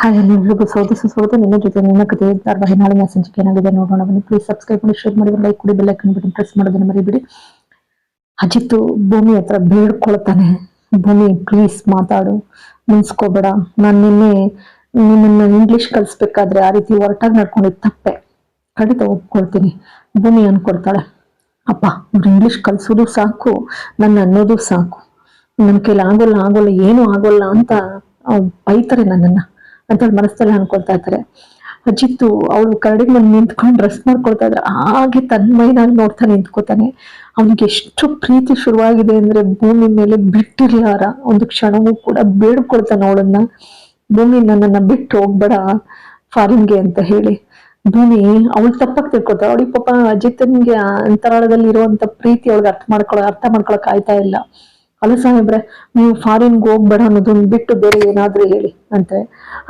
Hi ಎಲ್ಲರಿಗೂ ಸ್ವಾಗತ ಸುಸ್ವಾಗತ ನಿನ್ನ ಜೊತೆ ನಿನ್ನ ಕಥೆ ಧಾರವಾಹಿ ನಾಳೆ ಸಂಚಿಕೆ ಏನಾಗಿದೆ ನೋಡೋಣ ಬನ್ನಿ. ಪ್ಲೀಸ್ ಸಬ್ಸ್ಕ್ರೈಬ್ ಮಾಡಿ ಶೇರ್ ಮಾಡಿ ಲೈಕ್ ಕೊಡಿ ಬೆಲ್ ಐಕನ್ ಬಟನ್ ಪ್ರೆಸ್ ಮಾಡೋದನ್ನ ಮರಿಬಿಡಿ. ಅಜಿತ್ ಭೂಮಿ ಹತ್ರ ಬೇಡ್ಕೊಳ್ತಾನೆ. ಭೂಮಿ ಪ್ಲೀಸ್ ಮಾತಾಡು. ಮುನ್ಸ್ಕೋಬೇಡ. ನಾನು ನಿನ್ನೆ ನಿನ್ನನ್ನು ಇಂಗ್ಲಿಷ್ ಕಲಿಸ್ಬೇಕಾದ್ರೆ ಆ ರೀತಿ ಹೊರಟಾಗಿ ನಡ್ಕೊಂಡಿದ್ದು ತಪ್ಪೆ. ಖಂಡಿತ ಒಪ್ಕೊಳ್ತೀನಿ. ಭೂಮಿ ಅನ್ಕೊಡ್ತಾಳೆ ಅಪ್ಪ ಅವ್ರು ಇಂಗ್ಲಿಷ್ ಕಲಿಸೋದು ಸಾಕು. ನನ್ನ ಅನ್ನೋದು ಸಾಕು. ನನ್ನ ಕೈಲಿ ಆಗೋಲ್ಲ ಆಗೋಲ್ಲ, ಏನೂ ಆಗೋಲ್ಲ ಅಂತ ಬೈತಾರೆ ನನ್ನನ್ನ. ಅಂತ ಹೇಳಿ ಮನಸ್ಸಲ್ಲಿ ಅನ್ಕೊಳ್ತಾ ಇರ್ತಾರೆ ಅಜಿತ್ತು ಅವಳು ಕರಡಿಗೆ ಬಂದು ನಿಂತ್ಕೊಂಡು ಡ್ರೆಸ್ ಮಾಡ್ಕೊಳ್ತಾ ಇದ್ರೆ ಹಾಗೆ ತನ್ಮೈನಾಗಿ ನೋಡ್ತಾ ನಿಂತ್ಕೋತಾನೆ. ಅವನಿಗೆ ಎಷ್ಟು ಪ್ರೀತಿ ಶುರುವಾಗಿದೆ ಅಂದ್ರೆ ಭೂಮಿ ಮೇಲೆ ಬಿಟ್ಟಿರ್ಲಾರ. ಒಂದು ಕ್ಷಣವೂ ಕೂಡ ಬೇಡ್ಕೊಳ್ತಾನೆ ಅವಳನ್ನ. ಭೂಮಿ ನನ್ನನ್ನ ಬಿಟ್ಟು ಹೋಗ್ಬೇಡ ಫಾರಿನ್ಗೆ ಅಂತ ಹೇಳಿ. ಭೂಮಿ ಅವಳು ತಪ್ಪಾಗಿ ತಿಳ್ಕೊತಾಳೆ ಅವಳಿಗೆ ಪಾಪ ಅಜಿತ್ನಿಗೆ ಅಂತರಾಳದಲ್ಲಿ ಇರುವಂತ ಪ್ರೀತಿ ಅವಳಿಗೆ ಅರ್ಥ ಮಾಡ್ಕೊಳ ಅರ್ಥ ಮಾಡ್ಕೊಳಕ್ ಆಯ್ತಾ ಇಲ್ಲ. ಅಲ್ಲ ಸಾಹೇಬ್ರೆ ನೀವು ಫಾರಿನ್ಗೆ ಹೋಗ್ಬೇಡ ಅನ್ನೋದನ್ನ ಬಿಟ್ಟು ಬೇರೆ ಏನಾದ್ರೂ ಹೇಳಿ ಅಂತಾರೆ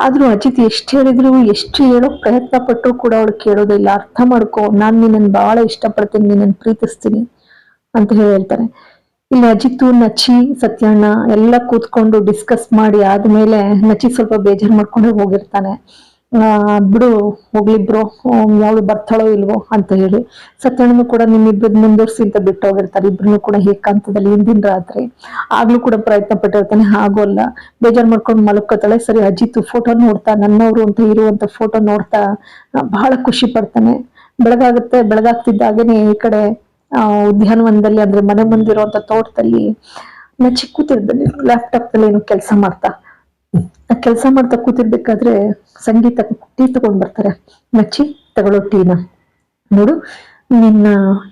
ಆದ್ರೂ ಅಜಿತ್ ಎಷ್ಟು ಹೇಳಿದ್ರು, ಎಷ್ಟು ಹೇಳೋ ಪ್ರಯತ್ನ ಪಟ್ಟರು ಕೂಡ ಅವಳು ಕೇಳೋದಿಲ್ಲ. ಅರ್ಥ ಮಾಡ್ಕೋ, ನಾನ್ ನಿನ್ನನ್ ಬಹಳ ಇಷ್ಟಪಡ್ತೀನಿ ನಿನ್ನನ್ ಪ್ರೀತಿಸ್ತೀನಿ ಅಂತ ಹೇಳಿ ಹೇಳ್ತಾರೆ. ಇಲ್ಲಿ ಅಜಿತ್, ನಚಿ, ಸತ್ಯಣ್ಣ ಎಲ್ಲ ಕೂತ್ಕೊಂಡು ಡಿಸ್ಕಸ್ ಮಾಡಿ ಆದ್ಮೇಲೆ ನಚಿ ಸ್ವಲ್ಪ ಬೇಜಾರ್ ಮಾಡ್ಕೊಂಡು ಹೋಗಿರ್ತಾನೆ. ಬಿಡು, ಹೋಗ್ಲಿಬ್ರು ಯಾವ್ದು ಬರ್ತಾಳೋ ಇಲ್ವೋ ಅಂತ ಹೇಳಿ ಸತ್ಯಣ್ಣನು ಕೂಡ ನಿಮ್ಮಿಬ್ಬರ ಮುಂದುವರ್ಸಿ ಅಂತ ಬಿಟ್ಟು ಹೋಗಿರ್ತಾರೆ ಇಬ್ರು ಕೂಡ ಏಕಾಂತದಲ್ಲಿ ಹಿಂದಿನ ರಾತ್ರಿ. ಆಗ್ಲೂ ಕೂಡ ಪ್ರಯತ್ನ ಪಟ್ಟಿರ್ತಾನೆ. ಆಗೋಲ್ಲ ಬೇಜಾರ್ ಮಾಡ್ಕೊಂಡು ಮಲ್ಕೋತಾಳೆ. ಸರಿ, ಅಜಿತ್ ಫೋಟೋ ನೋಡ್ತಾ, ನನ್ನವರು ಅಂತ ಇರುವಂತ ಫೋಟೋ ನೋಡ್ತಾ ಬಹಳ ಖುಷಿ ಪಡ್ತಾನೆ. ಬೆಳಗಾಗುತ್ತೆ ಬೆಳಗಾಗ್ತಿದ್ದಾಗೇನೆ ಈ ಕಡೆ, ಆ, ಉದ್ಯಾನವನದಲ್ಲಿ ಅಂದ್ರೆ ಮನೆ ಮುಂದಿರುವಂತ ತೋಟದಲ್ಲಿ ನಚ್ಚಿ ಕೂತಿರ್ತಾನೆ ಲ್ಯಾಪ್ಟಾಪ್ ಅಲ್ಲಿ ಏನೋ ಕೆಲಸ ಮಾಡ್ತಾ. ಕೆಲಸ ಮಾಡ್ತಾ ಕೂತಿರ್ಬೇಕಾದ್ರೆ ಸಂಗೀತ ಟೀ ತಗೊಂಡ್ ಬರ್ತಾರೆ. ಮಚ್ಚಿ ತಗೊಳ್ಳೋ ಟೀನ. ನೋಡು, ನಿನ್ನ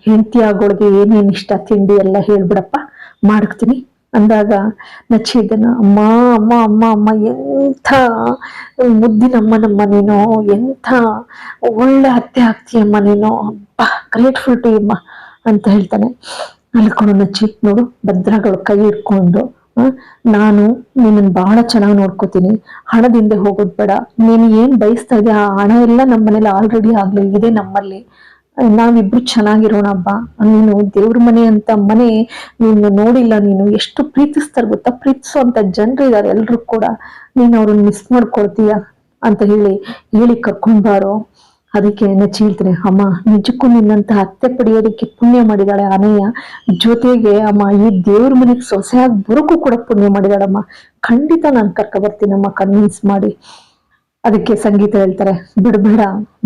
ಹೆಂಡತಿ ಆಗೋಳಿಗೆ ಏನೇನ್ ಇಷ್ಟ ತಿಂಡಿ ಎಲ್ಲ ಹೇಳ್ಬಿಡಪ್ಪ, ಮಾಡ್ತೀನಿ. ಅಂದಾಗ ನಚ್ಚಿ ಇದನ್ನ ಅಮ್ಮ ಅಮ್ಮ ಅಮ್ಮ ಅಮ್ಮ, ಎಂಥ ಮುದ್ದಿನಮ್ಮನಮ್ಮ ನೀನು ಎಂಥ ಒಳ್ಳೆ ಅತ್ತೆ ಆಗ್ತೀಯಮ್ಮ ನೀನು, ಅಬ್ಬಾ ಗ್ರೇಟ್ಫುಲ್ ಟು ಅಮ್ಮ, ಅಂತ ಹೇಳ್ತಾನೆ. ಅಲ್ಕೊಂಡು ನಚ್ಚಿ, ನೋಡು, ಭದ್ರಗಳು ಕೈ ಇಟ್ಕೊಂಡು ನಾನು ನಿನ್ನನ್ ಬಹಳ ಚೆನ್ನಾಗಿ ನೋಡ್ಕೋತೀನಿ. ಹಣದಿಂದ ಹೋಗೋದು ಬೇಡ. ನೀನು ಏನ್ ಬಯಸ್ತಾ ಇದೆ ಆ ಹಣ ಎಲ್ಲ ನಮ್ಮ ಮನೇಲಿ ಆಲ್ರೆಡಿ ಆಗ್ಲಿ ಇದೆ ನಮ್ಮಲ್ಲಿ. ನಾವಿಬ್ರು ಚೆನ್ನಾಗಿರೋಣ ಹಬ್ಬ ನೀನು ದೇವ್ರ ಮನೆ ಅಂತ ಮನೆ ನೀನು ನೋಡಿಲ್ಲ ನೀನು. ಎಷ್ಟು ಪ್ರೀತಿಸ್ತಾರೆ ಗೊತ್ತಾ? ಪ್ರೀತಿಸುವಂತ ಜನರು ಇದ್ದಾರೆ ಎಲ್ರು ಕೂಡ. ನೀನು ಅವ್ರನ್ನ ಮಿಸ್ ಮಾಡ್ಕೊಳ್ತೀಯ? ಅಂತ ಹೇಳಿ ಹೇಳಿ ಕರ್ಕೊಂಡ್ ಬಾರೋ. ಅದಕ್ಕೆ ನೆಚ್ಚಿ ಹೇಳ್ತೀನಿ ಅಮ್ಮ, ನಿಜಕ್ಕೂ ನಿನ್ನಂತ ಅತ್ತೆ ಪಡೆಯೋದಕ್ಕೆ ಪುಣ್ಯ ಮಾಡಿದಾಳೆ ಅನಯ್ಯ ಜೊತೆಗೆ ಅಮ್ಮ, ಈ ದೇವ್ರ ಮನೆಗೆ ಸೊಸೆಯಾಗಿ ಬುರುಕು ಕೂಡ ಪುಣ್ಯ ಮಾಡಿದಾಳಮ್ಮ. ಖಂಡಿತ ನಾನು ಕರ್ಕ ಬರ್ತೀನಮ್ಮ ಕನ್ವಿನ್ಸ್ ಮಾಡಿ. ಅದಕ್ಕೆ ಸಂಗೀತ ಹೇಳ್ತಾರೆ, ಬಿಡಬೇಡ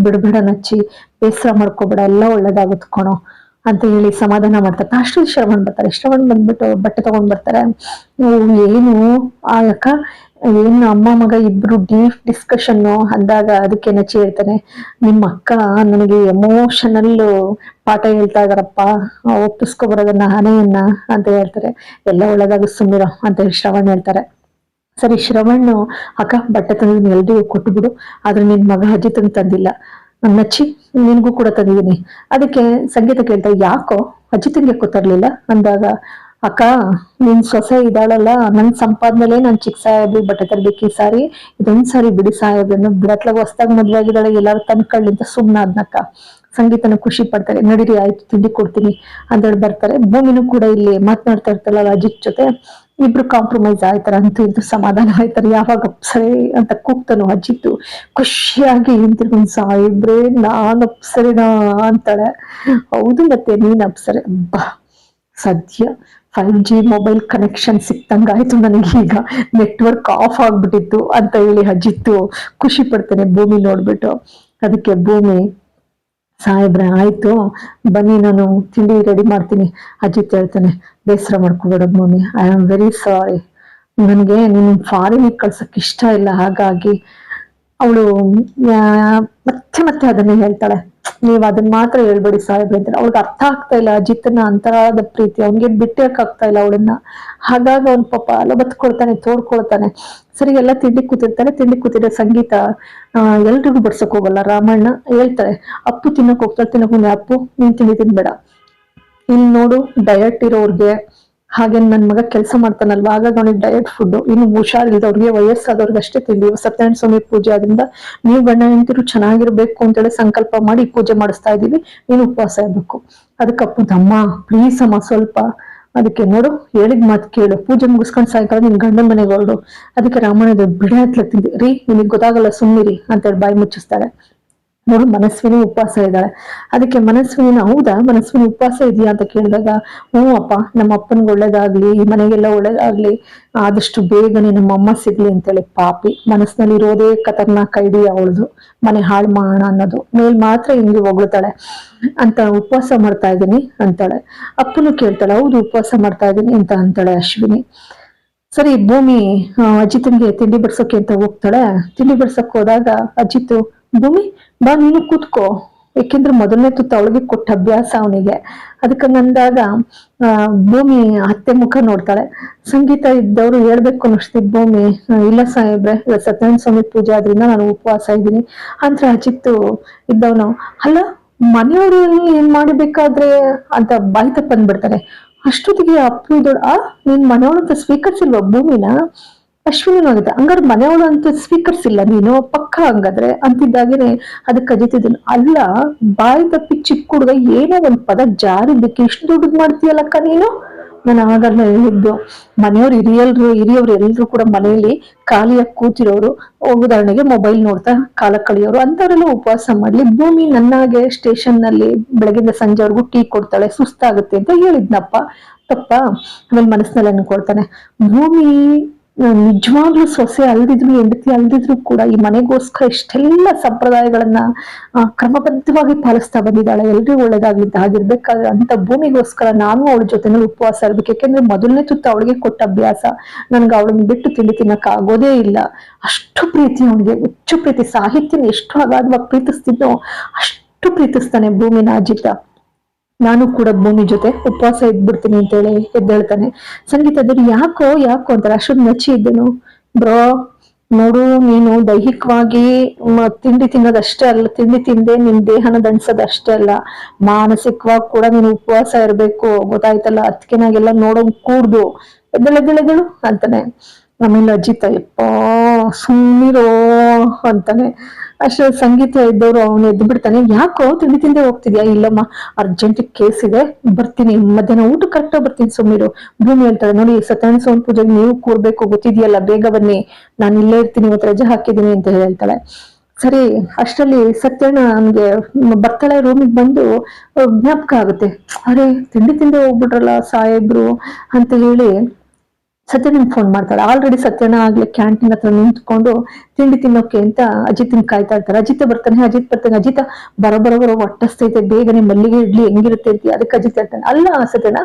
ಬಿಡಬೇಡ ನಚ್ಚಿ, ಬೇಸರ ಮಾಡ್ಕೋಬೇಡ, ಎಲ್ಲ ಒಳ್ಳೇದಾಗುತ್ತೆ ಕಣೋ. ಅಂತ ಹೇಳಿ ಸಮಾಧಾನ ಮಾಡ್ತಾರೆ. ಅಷ್ಟು ಶ್ರವಣ್ ಬರ್ತಾರೆ. ಶ್ರವಣ್ ಬಂದ್ಬಿಟ್ಟು ಬಟ್ಟೆ ತಗೊಂಡ್ ಬರ್ತಾರೆ. ಏನು? ಆ, ಅಕ್ಕ, ಏನು ಅಮ್ಮ, ಮಗ ಇಬ್ರು ಡೀಪ್ ಡಿಸ್ಕಷನ್ನು ಅಂದಾಗ ಅದಕ್ಕೆ ನಚ್ಚಿ ಹೇಳ್ತಾನೆ ನಿಮ್ಮ ಅಕ್ಕ ನನಗೆ ಎಮೋಷನಲ್ ಪಾಠ ಹೇಳ್ತಾ ಇದಾರಪ್ಪ ಒಪ್ಪಿಸ್ಕೊ ಬರೋದನ್ನ ಹಣೆಯನ್ನ ಅಂತ ಹೇಳ್ತಾರೆ. ಎಲ್ಲ ಒಳ್ಳೇದಾಗ ಸುಮ್ಮಿರೋ ಅಂತ ಹೇಳಿ ಶ್ರವಣ್ ಹೇಳ್ತಾರೆ. ಸರಿ, ಶ್ರವಣ್, ಅಕ್ಕ, ಬಟ್ಟೆ ತಂದು ಎಲ್ರಿಗೂ ಕೊಟ್ಟು ಬಿಡು ಆದ್ರೆ ನಿನ್ ಮಗ ಅಜಿತನ್ ತಂದಿಲ್ಲ. ನಚ್ಚಿ ನಿನ್ಗೂ ಕೂಡ ತಂದಿದ್ದೀನಿ. ಅದಕ್ಕೆ ಸಂಗೀತ ಕೇಳ್ತಾ ಯಾಕೋ ಅಜಿತನ್ಗೆ ಗೊತ್ತಿರ್ಲಿಲ್ಲ ಅಂದಾಗ, ಅಕ್ಕ, ನಿನ್ ಸೊಸೆ ಇದ್ದಾಳಲ್ಲ, ನನ್ ಸಂಪಾದ್ಮೇಲೆ ನನ್ ಚಿಕ್ಕ ಸಾಹೇಬ್ರಿಗೆ ಬಟ್ಟೆ ತರ್ಬೇಕು ಸಾರಿ, ಇದೊಂದ್ ಸಾರಿ ಬಿಡಿ ಸಾಹೇಬ್ರನ್ನ ಬಿಡತ್ಲಾಗ ಹೊಸ್ದಾಗ ಮದ್ವೆ ಆಗಿದ್ದಾಳೆ, ಎಲ್ಲಾರು ತಂದ್ಕೊಳ್ಳಿ ಅಂತ ಸುಮ್ನಾದ್ನಕ್ಕ ಸಂಗೀತನ ಖುಷಿ ಪಡ್ತಾರೆ. ನಡೀರಿ, ಆಯ್ತು, ತಿಂಡಿ ಕೊಡ್ತೀನಿ. ಅಂತೇಳಿ ಬರ್ತಾರೆ. ಭೂಮಿನೂ ಕೂಡ ಇಲ್ಲಿ ಮಾತನಾಡ್ತಾ ಇರ್ತಲ್ಲ ಅಜಿತ್ ಜೊತೆ. ಇಬ್ರು ಕಾಂಪ್ರಮೈಸ್ ಆಯ್ತಾರ ಅಂತೂ ಇದು ಸಮಾಧಾನ ಆಯ್ತಾರೆ. ಯಾವಾಗ ಅಪ್ಸರೆ ಅಂತ ಕೂಗ್ತಾನು ಅಜ್ಜಿತ್ತು ಖುಷಿಯಾಗಿ ಹಿಂತಿರ್ಗೊಂಡ್ ಸಾಯಿಬ್ರೆ ನಾನ್ ಅಪ್ಸರೆನಾ ಅಂತಾಳೆ. ಹೌದು ಮತ್ತೆ, ನೀನ್ ಅಪ್ಸರೆ. ಬಾ ಸದ್ಯ ಫೈವ್ ಜಿ ಮೊಬೈಲ್ ಕನೆಕ್ಷನ್ ಸಿಕ್ತಂಗಾಯ್ತು ನನಗೆ ಈಗ. ನೆಟ್ವರ್ಕ್ ಆಫ್ ಆಗ್ಬಿಟ್ಟಿತ್ತು ಅಂತ ಹೇಳಿ ಅಜ್ಜಿತ್ತು ಖುಷಿ ಪಡ್ತೇನೆ ಭೂಮಿ ನೋಡ್ಬಿಟ್ಟು. ಅದಕ್ಕೆ ಭೂಮಿ ಸಾಹೇಬ್ರೆ, ಆಯ್ತು. ಬನ್ನಿ, ನಾನು ತಿಂಡಿ ರೆಡಿ ಮಾಡ್ತೀನಿ. ಅಜಿತ್ ಹೇಳ್ತಾನೆ, ಬೇಸರ ಮಾಡ್ಕೋಬೇಡ mummy. I am very sorry ನನಗೆ ನೀನು ಫಾರಿನಿಗೆ ಕಳ್ಸಕ್ ಇಷ್ಟ ಇಲ್ಲ, ಹಾಗಾಗಿ ಅವಳು ಮತ್ತೆ ಮತ್ತೆ ಅದನ್ನೇ ಹೇಳ್ತಾಳೆ. ನೀವು ಅದನ್ನ ಮಾತ್ರ ಹೇಳ್ಬೇಡಿ ಸಾಹೇಬ್ರೆ ಅಂತ. ಅವ್ಳಿಗೆ ಅರ್ಥ ಆಗ್ತಾ ಇಲ್ಲ, ಅಜಿತ್ನ ಅಂತರಾದ ಪ್ರೀತಿ. ಅವ್ನಿಗೆ ಬಿಟ್ಟಿರಕ್ ಆಗ್ತಾ ಇಲ್ಲ ಅವಳನ್ನ. ಹಾಗಾಗಿ ಅವನ್ ಪಾಪ ಅಲಬತ್ಕೊಳ್ತಾನೆ ತೋಡ್ಕೊಳ್ತಾನೆ. ಸರಿ, ಎಲ್ಲ ತಿಂಡಿ ಕೂತಿರ್ತಾನೆ, ತಿಂಡಿ ಕೂತಿದ್ರೆ ಸಂಗೀತ ಎಲ್ರಿಗೂ ಬಡ್ಸಕ್ ಹೋಗಲ್ಲ. ರಾಮಣ್ಣ ಹೇಳ್ತಾರೆ ಅಪ್ಪು ತಿನ್ನಕ್ ಹೋಗ್ತಾರೆ ತಿನ್ನಕ್ ಮುಂದೆ ಅಪ್ಪು, ನೀನ್ ತಿಂಡಿ ತಿನ್ಬೇಡ. ಇಲ್ಲಿ ನೋಡು ಡಯಟ್ ಇರೋರ್ಗೆ ಹಾಗೆ ನನ್ ಮಗ ಕೆಲಸ ಮಾಡ್ತಾನಲ್ವಾ? ಹಾಗಾಗಿ ಅವನಿಗೆ ಡಯಟ್ ಫುಡ್ ಇನ್ನು ಹುಷಾರಿಲ್ದವ್ರಿಗೆ ವಯಸ್ಸಾದವ್ರಿಗೆ ಅಷ್ಟೇ ತಿಂಡಿ ಸತ್ಯನಾರಾಯಣ ಸ್ವಾಮಿ ಪೂಜೆ ಆದ್ರಿಂದ ನೀವು ಗಂಡ ಹೆಂಡತಿರು ಚೆನ್ನಾಗಿರ್ಬೇಕು ಅಂತೇಳಿ ಸಂಕಲ್ಪ ಮಾಡಿ ಪೂಜೆ ಮಾಡಿಸ್ತಾ ಇದೀವಿ ನೀನು ಉಪವಾಸ ಇರ್ಬೇಕು. ಅದಕ್ಕೆ ಅಮ್ಮ ಪ್ಲೀಸ್ ಅಮ್ಮ ಸ್ವಲ್ಪ. ಅದಕ್ಕೆ ನೋಡು, ಹೇಳಿದ ಮಾತು ಕೇಳು. ಪೂಜೆ ಮುಗಿಸ್ಕೊಂಡು ಸಾಯಂಕಾಲ ನಿನ್ ಗಂಡನ ಮನೆಗೆ ಹೊರಡು. ಅದಕ್ಕೆ ರಾಮಣ್ಣ ಬಿಡ ಹತ್ಲತ್ತಿದ್ದೆ ರೀ, ನಿನಗೆ ಗೊತ್ತಾಗಲ್ಲ ಸುಮ್ಮನಿರಿ ಅಂತೇಳಿ ಬಾಯಿ ಮುಚ್ಚಿಸ್ತಾಳೆ ನೋಡು, ಮನಸ್ವಿನಿ ಉಪವಾಸ ಇದ್ದಾಳೆ. ಅದಕ್ಕೆ ಮನಸ್ವಿನ, ಹೌದಾ? ಮನಸ್ವಿನಿ ಉಪವಾಸ ಇದೆಯಾ ಅಂತ ಕೇಳಿದಾಗ, ಹ್ಞೂ ಅಪ್ಪ, ನಮ್ಮ ಅಪ್ಪನಿಗೆ ಒಳ್ಳೇದಾಗ್ಲಿ ಮನೆಗೆಲ್ಲ ಒಳ್ಳೇದಾಗ್ಲಿ, ಆದಷ್ಟು ಬೇಗನೆ ನಮ್ಮ ಅಮ್ಮ ಸಿಗ್ಲಿ ಅಂತೇಳಿ ಪಾಪಿ. ಮನಸ್ಸಿನಲ್ಲಿ ಇರೋದೇ ಖತರ್ನಾಕ್ ಕೈಡಿ ಅವಳದು. ಮನೆ ಹಾಳು ಮಾಡೋಣ ಅನ್ನೋದು. ಮೇಲ್ ಮಾತ್ರ ಹಿಂಗೆ ಹೊಗಳ್ತಾಳೆ. ಅಂತ ಉಪವಾಸ ಮಾಡ್ತಾ ಇದ್ದೀನಿ ಅಂತಾಳೆ. ಅಪ್ಪನು ಕೇಳ್ತಾಳೆ, ಹೌದು, ಉಪವಾಸ ಮಾಡ್ತಾ ಇದ್ದೀನಿ ಅಂತ ಅಂತಾಳೆ ಅಶ್ವಿನಿ. ಸರಿ, ಭೂಮಿ ಅಜಿತನ್ಗೆ ತಿಂಡಿ ಬಡ್ಸೋಕೆ ಅಂತ ಹೋಗ್ತಾಳೆ. ತಿಂಡಿ ಬಡ್ಸಕ್ ಹೋದಾಗ ಅಜಿತ್ ಭೂಮಿ, ಬಾ ನೀನು ಕುತ್ಕೋ. ಯಾಕೆಂದ್ರೆ ಮೊದಲನೇ ತುತ್ತು ಅವಳಿಗೆ ಕೊಟ್ಟ ಅಭ್ಯಾಸ ಅವನಿಗೆ. ಅದಕ್ಕೆ ನಂದಾಗ ಭೂಮಿ ಅತ್ತೆ ಮುಖ ನೋಡ್ತಾಳೆ. ಸಂಗೀತ ಇದ್ದವ್ರು ಹೇಳ್ಬೇಕು ಅನ್ನಿಸ್ತಿ ಭೂಮಿ. ಇಲ್ಲ ಸಾಹೇಬ್ರೆ ಸತ್ಯನಾರಾಯಣ ಸ್ವಾಮಿ ಪೂಜೆ ಆದ್ರಿಂದ ನಾನು ಉಪವಾಸ ಇದ್ದೀನಿ. ಅಂತ ಅಜಿತ್ತು ಇದ್ದವನು, ಅಲ್ಲ ಮನೆಯವರು ಏನ್ ಮಾಡಬೇಕಾದ್ರೆ? ಅಂತ ಬಾಯಿ ತಪ್ಪಂದ್ಬಿಡ್ತಾರೆ. ಅಷ್ಟೊತ್ತಿಗೆ ಅಪ್ಪು ಆ, ನೀನ್ ಮನೆಯವಳಂತ ಸ್ವೀಕರಿಸಿಲ್ವ ಭೂಮಿನ? ಅಶ್ವಿನಿ ಆಗುತ್ತೆ ಹಂಗಾರೆ ಮನೆಯವಳು ಅಂತ ಸ್ವೀಕರಿಸಿಲ್ಲ ನೀನು ಪಕ್ಕ ಹಂಗಾದ್ರೆ ಅಂತಿದ್ದಾಗೇನೆ ಅದಕ್ಕೆ ಅಜಿತಿದ್ದನು ಅಲ್ಲ ಬಾಯಿ ತಪ್ಪಿ ಚಿಕ್ಕ ಹುಡುಗ ಏನೋ ಒಂದ್ ಪದ ಜಾರಿದ್ದಕ್ಕೆ ಇಷ್ಟು ದುಡ್ಡು ಮಾಡ್ತೀಯಲ್ಲಕ್ಕ ನೀನು? ನಾನು ಆಗಾಗ್ಲೇ ಹೇಳಿದ್ದು, ಮನೆಯವ್ರು ಹಿರಿಯಲ್ರು, ಹಿರಿಯವ್ರು ಎಲ್ಲರೂ ಕೂಡ ಮನೆಯಲ್ಲಿ ಖಾಲಿಯಾಗಿ ಕೂತಿರೋರು, ಉದಾಹರಣೆಗೆ ಮೊಬೈಲ್ ನೋಡ್ತಾ ಕಾಲ ಕಳಿಯೋರು ಅಂತವರೆಲ್ಲ ಉಪವಾಸ ಮಾಡ್ಲಿ. ಭೂಮಿ ನನ್ನಾಗೆ ಸ್ಟೇಷನ್ನಲ್ಲಿ ಬೆಳಗಿಂದ ಸಂಜೆವರೆಗೂ ಟೀ ಕೊಡ್ತಾಳೆ, ಸುಸ್ತಾಗುತ್ತೆ ಅಂತ ಹೇಳಿದ್ನಪ್ಪ. ತಪ್ಪ? ಆಮೇಲೆ ಮನಸ್ಸಿನಲ್ಲಿ ಅನ್ಕೊಳ್ತಾನೆ. ಭೂಮಿ ನಿಜವಾಗ್ಲೂ ಸೊಸೆ ಅಲ್ದಿದ್ರು, ಹೆಂಡತಿ ಅಲ್ದಿದ್ರು ಕೂಡ ಈ ಮನೆಗೋಸ್ಕರ ಇಷ್ಟೆಲ್ಲ ಸಂಪ್ರದಾಯಗಳನ್ನ ಕ್ರಮಬದ್ಧವಾಗಿ ಪಾಲಿಸ್ತಾ ಬಂದಿದ್ದಾಳೆ. ಎಲ್ರಿಗೂ ಒಳ್ಳೇದಾಗ್ಲಿ ಆಗಿರ್ಬೇಕಾದ್ರೆ ಅಂತ ಭೂಮಿಗೋಸ್ಕರ ನಾನು ಅವಳ ಜೊತೆ ಉಪವಾಸ ಇರ್ಬೇಕು. ಯಾಕೆಂದ್ರೆ ಮೊದಲನೇ ತುತ್ತು ಅವಳಿಗೆ ಕೊಟ್ಟ ಅಭ್ಯಾಸ. ನನ್ಗೆ ಅವಳನ್ನ ಬಿಟ್ಟು ತಿಂಡಿ ತಿನ್ನಕ್ ಆಗೋದೇ ಇಲ್ಲ. ಅಷ್ಟು ಪ್ರೀತಿ ಅವನಿಗೆ, ಹೆಚ್ಚು ಪ್ರೀತಿ. ಸಾಹಿತ್ಯನ ಎಷ್ಟು ಅಗಾಧವಾಗಿ ಪ್ರೀತಿಸ್ತಿದ್ನೋ ಅಷ್ಟು ಪ್ರೀತಿಸ್ತಾನೆ ಭೂಮಿನ ಅಜಿತ ನಾನು ಕೂಡ ಭೂಮಿ ಜೊತೆ ಉಪವಾಸ ಇದ್ಬಿಡ್ತೀನಿ ಅಂತೇಳಿ ಎದ್ದೇಳ್ತಾನೆ ಸಂಗೀತದಲ್ಲಿ ಯಾಕೋ ಯಾಕೋ ಅಂತಾರೆ ಅಷ್ಟೊಂದು ಮೆಚ್ಚಿ ಇದ್ದನು. ಬ್ರೋ, ನೋಡು, ನೀನು ದೈಹಿಕವಾಗಿ ತಿಂಡಿ ತಿನ್ನೋದಷ್ಟೇ ಅಲ್ಲ, ತಿಂಡಿ ತಿಂದೆ ನಿನ್ ದೇಹನ ದಂಡಿಸೋದಷ್ಟೇ ಅಲ್ಲ. ಮಾನಸಿಕವಾಗಿ ಕೂಡ ನೀನು ಉಪವಾಸ ಇರ್ಬೇಕು. ಗೊತ್ತಾಯ್ತಲ್ಲ ಅದಕ್ಕೆನಾಗೆಲ್ಲ ನೋಡೋಂಗ್ ಕೂಡ್ದು. ಎದ್ದಳೆದ್ದಳೆದಳು ಅಂತಾನೆ. ಆಮೇಲೆ ಅಜಿತ ಯಪ್ಪ ಸುಮ್ಮನಿರೋ ಅಂತಾನೆ. ಅಷ್ಟು ಸಂಗೀತ ಇದ್ದವರು ಅವನು ಎದ್ದು ಬಿಡ್ತಾನೆ. ಯಾಕೋ ತಿಂಡಿ ತಿಂದೆ ಹೋಗ್ತಿದ್ಯಾ? ಇಲ್ಲಮ್ಮ ಅರ್ಜೆಂಟ್ ಕೇಸ್ ಇದೆ. ಬರ್ತೀನಿ. ಮಧ್ಯಾಹ್ನ ಊಟ ಕರೆಕ್ಟಾಗಿ ಬರ್ತೀನಿ ಸುಮ್ಮೀರು ಭೂಮಿ ಹೇಳ್ತಾಳೆ ನೋಡಿ, ಸತ್ಯನಾರಾಯಣ ಸ್ವಾಮಿ ಪೂಜೆಗೆ ನೀವು ಕೂರ್ಬೇಕು. ಗೊತ್ತಿದೆಯಲ್ಲ, ಬೇಗ ಬನ್ನಿ. ನಾನು ಇಲ್ಲೇ ಇರ್ತೀನಿ ಇವತ್ತು ರಜೆ ಹಾಕಿದ್ದೀನಿ ಅಂತ ಹೇಳ್ತಾಳೆ. ಸರಿ, ಅಷ್ಟರಲ್ಲಿ ಸತ್ಯಣ್ಣ ನನ್ಗೆ ಬರ್ತಾಳೆ ರೂಮಿಗೆ ಬಂದು, ಜ್ಞಾಪಕ ಆಗುತ್ತೆ. ಅರೆ, ತಿಂಡಿ ತಿಂದೆ ಹೋಗ್ಬಿಟ್ರಲ್ಲ ಸಾಹೇಬ್ರು ಅಂತ ಹೇಳಿ ಸತ್ಯನಿಗೆ ಫೋನ್ ಮಾಡ್ತಾಳೆ. ಆಲ್ರೆಡಿ ಸತ್ಯನ ಆಗ್ಲೇ ಕ್ಯಾಂಟೀನ್ ಹತ್ರ ನಿಂತ್ಕೊಂಡು ತಿಂಡಿ ತಿನ್ನೋಕೆ ಅಂತ ಅಜಿತ್ನ ಕಾಯ್ತಾ ಇರ್ತಾರೆ. ಅಜಿತ್ ಬರ್ತಾನೆ ಅಜಿತ್ ಬರ್ತಾನೆ. ಅಜಿತ ಬರೋ ಬರೋ ಬರೋ ಹೊಟ್ಟಸ್ತೈತೆ. ಬೇಗನೆ ಮಲ್ಲಿಗೆ ಇಡ್ಲಿ ಹೆಂಗಿರುತ್ತೆ ಅಂತ ಅದಕ್ಕೆ ಅಜಿತ್ ಹೇಳ್ತಾನೆ. ಅಲ್ಲ ಸತ್ಯನ,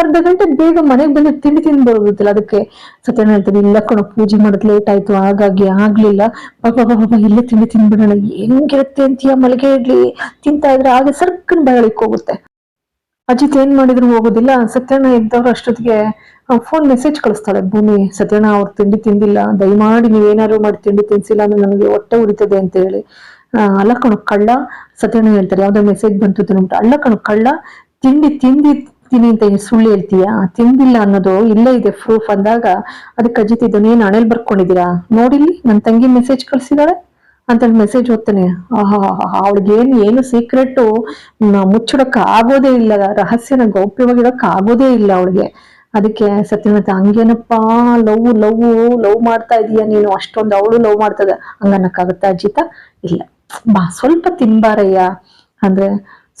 ಅರ್ಧ ಗಂಟೆ ಬೇಗ ಮನೆಗೆ ಬಂದು ತಿಂಡಿ ತಿಂದು ಬರೋದಿಲ್ಲ ಅದಕ್ಕೆ ಸತ್ಯನ ಹೇಳ್ತಾನೆ, ಇಲ್ಲ ಕಣ, ಪೂಜೆ ಮಾಡೋದು ಲೇಟ್ ಆಯ್ತು, ಹಾಗಾಗಿ ಆಗ್ಲಿಲ್ಲ. ಪಾಪ ಪಾಪ ಇಲ್ಲೇ ತಿಂಡಿ ತಿನ್ಬಿಡೋಣ ಹೆಂಗಿರುತ್ತೆ ಅಂತೀಯ ಮಲ್ಲಿಗೆ ಇಡ್ಲಿ? ತಿಂತಾ ಇದ್ರೆ ಆಗ ಸರ್ಕನ್ ಬಾಯಳಿಕ್ ಹೋಗುತ್ತೆ. ಅಜಿತ್ ಏನ್ ಮಾಡಿದ್ರು ಹೋಗೋದಿಲ್ಲ. ಸತ್ಯಣ್ಣ ಇದ್ದವ್ರು ಅಷ್ಟೊತ್ತಿಗೆ ಫೋನ್ ಮೆಸೇಜ್ ಕಳಿಸ್ತಾಳೆ, ಭೂಮಿ, ಸತ್ಯಣ್ಣ ಅವ್ರು ತಿಂಡಿ ತಿಂದಿಲ್ಲ. ದಯಮಾಡಿ ನೀವೇನಾದ್ರು ಮಾಡಿ ತಿಂಡಿ ತಿನ್ಸಿಲ್ಲ ಅಂದ್ರೆ ನನಗೆ ಹೊಟ್ಟೆ ಉರಿತದೆ ಅಂತ ಹೇಳಿ. ಅಲ್ಲ ಕಣು, ಕಳ್ಳ. ಸತ್ಯಣ್ಣ ಹೇಳ್ತಾರೆ, ಯಾವ್ದೋ ಮೆಸೇಜ್ ಬಂತು ಅಂತ ಅಲ್ಲ ಕಣು, ಕಳ್ಳ, ತಿಂಡಿ ತಿಂದಿದ್ದೀನಿ ಅಂತ ಏನು ಸುಳ್ಳು ಹೇಳ್ತೀಯಾ? ತಿಂದಿಲ್ಲ ಅನ್ನೋದು ಇಲ್ಲೇ ಇದೆ ಪ್ರೂಫ್ ಅಂದಾಗ. ಅದಕ್ಕೆ ಅಜಿತ್ ಇದನ್ನ ಏನ್ ಹಣೆಲ್ ಬರ್ಕೊಂಡಿದ್ದೀರಾ? ನೋಡಿಲ್ಲಿ ನನ್ನ ತಂಗಿ ಮೆಸೇಜ್ ಕಳ್ಸಿದಾಳೆ. ಅಂತ ಮೆಸೇಜ್ ಓದ್ತಾನೆ. ಆಹಾ ಅವಳಿಗೆ ಏನು ಏನು ಸೀಕ್ರೆಟ್ ಮುಚ್ಚಿಡಕ್ ಆಗೋದೇ ಇಲ್ಲ. ರಹಸ್ಯನ ಗೌಪ್ಯವಾಗಿಡಕ್ ಆಗೋದೇ ಇಲ್ಲ ಅವಳಿಗೆ. ಅದಕ್ಕೆ ಸತ್ಯನಾಥ ಹಂಗೇನಪ್ಪ, ಲವ್ ಲವ್ ಲವ್ ಮಾಡ್ತಾ ಇದೀಯ ನೀನು? ಅಷ್ಟೊಂದು ಅವಳು ಲವ್ ಮಾಡ್ತದ. ಹಂಗನ್ನಕ್ಕಾಗುತ್ತ ಅಜಿತ? ಇಲ್ಲ. ಬಾ, ಸ್ವಲ್ಪ ತಿನ್ಬಾರಯ್ಯ. ಅಂದ್ರೆ,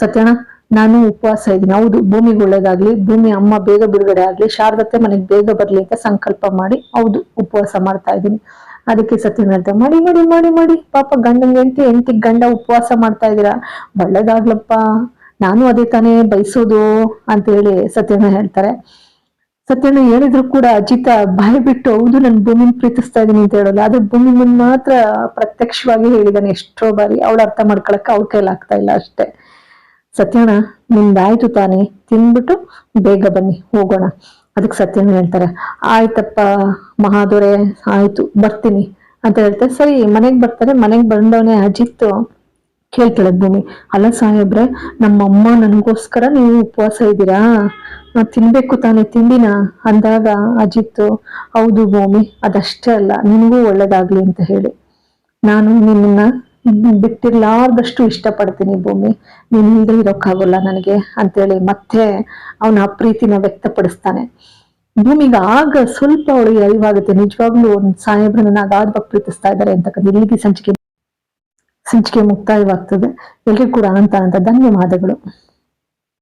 ಸತ್ಯಣ್ಣ, ನಾನು ಉಪವಾಸ ಇದ್ದೀನಿ. ಹೌದು, ಭೂಮಿಗೆ ಒಳ್ಳೇದಾಗ್ಲಿ, ಭೂಮಿ ಅಮ್ಮ ಬೇಗ ಬಿಡುಗಡೆ ಆಗ್ಲಿ, ಶಾರದತ್ತೆ ಮನೆಗೆ ಬೇಗ ಬರ್ಲಿ ಅಂತ ಸಂಕಲ್ಪ ಮಾಡಿ, ಹೌದು, ಉಪವಾಸ ಮಾಡ್ತಾ ಇದ್ದೀನಿ. ಅದಕ್ಕೆ ಸತ್ಯನ ಹೇಳ್ತಾರೆ ಮಾಡಿ ಮಾಡಿ ಮಾಡಿ ಮಾಡಿ. ಪಾಪ ಗಂಡಂಗೆ ಹೆಂಡತಿ ಹೆಂಡತಿಗೆ ಗಂಡ ಉಪವಾಸ ಮಾಡ್ತಾ ಇದ್ದೀರಾ. ಒಳ್ಳೇದಾಗ್ಲಪ್ಪ. ನಾನು ಅದೇ ತಾನೇ ಬಯಸೋದು ಅಂತ ಹೇಳಿ ಸತ್ಯನ ಹೇಳ್ತಾರೆ. ಸತ್ಯನ ಹೇಳಿದ್ರು ಕೂಡ ಅಜಿತ, ಬಾಯಿ ಬಿಟ್ಟು ಹೌದು, ನಾನು ಭೂಮಿನ ಪ್ರೀತಿಸ್ತಾ ಇದೀನಿ ಅಂತ ಹೇಳೋಲ್ಲ. ಆದ್ರೆ ಭೂಮಿ ಮುಂದ್ ಮಾತ್ರ ಪ್ರತ್ಯಕ್ಷವಾಗಿ ಹೇಳಿದಾನೆ ಎಷ್ಟೋ ಬಾರಿ. ಅವಳು ಅರ್ಥ ಮಾಡ್ಕೊಳಕ್ಕೆ ಅವ್ಳ ಕೈಲಿ ಆಗ್ತಾ ಇಲ್ಲ ಅಷ್ಟೇ. ಸತ್ಯಣ್ಣ ನಿಮ್ದಾಯ್ತು ತಾನೇ. ತಿನ್ಬಿಟ್ಟು ಬೇಗ ಬನ್ನಿ, ಹೋಗೋಣ. ಅದಕ್ಕೆ ಸತ್ಯನ ಹೇಳ್ತಾರೆ, ಆಯ್ತಪ್ಪ ಮಹಾದೊರೆ, ಆಯ್ತು, ಬರ್ತೀನಿ ಅಂತ ಹೇಳ್ತಾರೆ. ಸರಿ, ಮನೆಗೆ ಬರ್ತಾರೆ. ಮನೆಗೆ ಬಂದವನೇ ಅಜಿತ್ ಕೇಳ್ತಾಳೆ ಭೂಮಿ ಅಲ್ಲ ಸಾಹೇಬ್ರೆ, ನಮ್ಮಮ್ಮ ನನಗೋಸ್ಕರ ನೀವು ಉಪವಾಸ ಇದ್ದೀರಾ? ನಾ ತಿನ್ಬೇಕು ತಾನೇ, ತಿಂದಿನ? ಅಂದಾಗ ಅಜಿತ್, ಹೌದು ಭೂಮಿ, ಅದಷ್ಟೇ ಅಲ್ಲ, ನಿನಗೂ ಒಳ್ಳೇದಾಗ್ಲಿ ಅಂತ ಹೇಳಿ. ನಾನು ಇನ್ನು ಬಿಟ್ಟಿರ್ಲಾರ್ದಷ್ಟು ಇಷ್ಟಪಡ್ತೀನಿ ಭೂಮಿ. ನಿನ್ನಿಂದ ಇರೋಕ್ಕಾಗಲ್ಲ ನನಗೆ ಅಂತೇಳಿ ಮತ್ತೆ ಅವನ ಪ್ರೀತಿನ ವ್ಯಕ್ತಪಡಿಸ್ತಾನೆ. ಭೂಮಿಗೆ ಆಗ ಸ್ವಲ್ಪ ಅವಳಿಗೆ ಅರಿವಾಗುತ್ತೆ. ನಿಜವಾಗ್ಲೂ ಒಂದು ಸಾಹೇಬ್ರನ್ನ ಅದಾದವಾಗ ಪ್ರೀತಿಸ್ತಾ ಇದ್ದಾರೆ ಅಂತಕ್ಕಂಥ ಇಲ್ಲಿಗೆ ಸಂಚಿಕೆ ಸಂಚಿಕೆ ಮುಕ್ತಾಯವಾಗ್ತದೆ. ಎಲ್ರಿಗೂ ಕೂಡ ಅನಂತ ಅನಂತ ಧನ್ಯವಾದಗಳು.